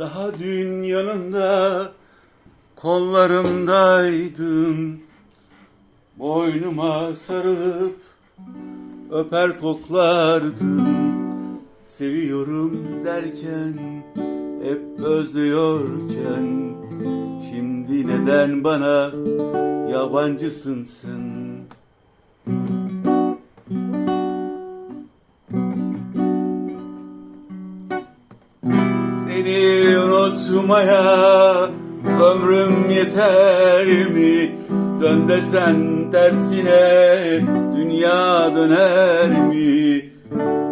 Daha dün yanında kollarımdaydın Boynuma sarılıp öper koklardın Seviyorum derken hep özlüyorken. Şimdi neden bana yabancısın sen Seni unutmaya ömrüm yeter mi? Dön desen tersine dünya döner mi?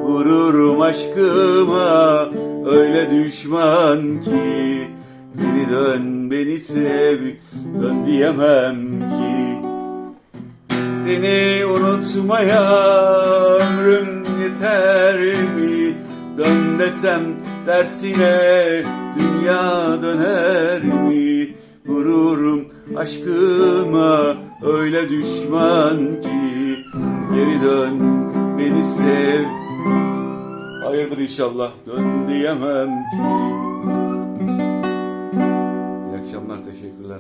Vururum aşkıma öyle düşman ki Beni dön beni sev dön diyemem ki Seni unutmaya ömrüm yeter mi? Dön desem tersine dünya döner mi? Vururum aşkıma öyle düşman ki. Geri dön beni sev. Hayırdır inşallah dön diyemem ki. İyi akşamlar teşekkürler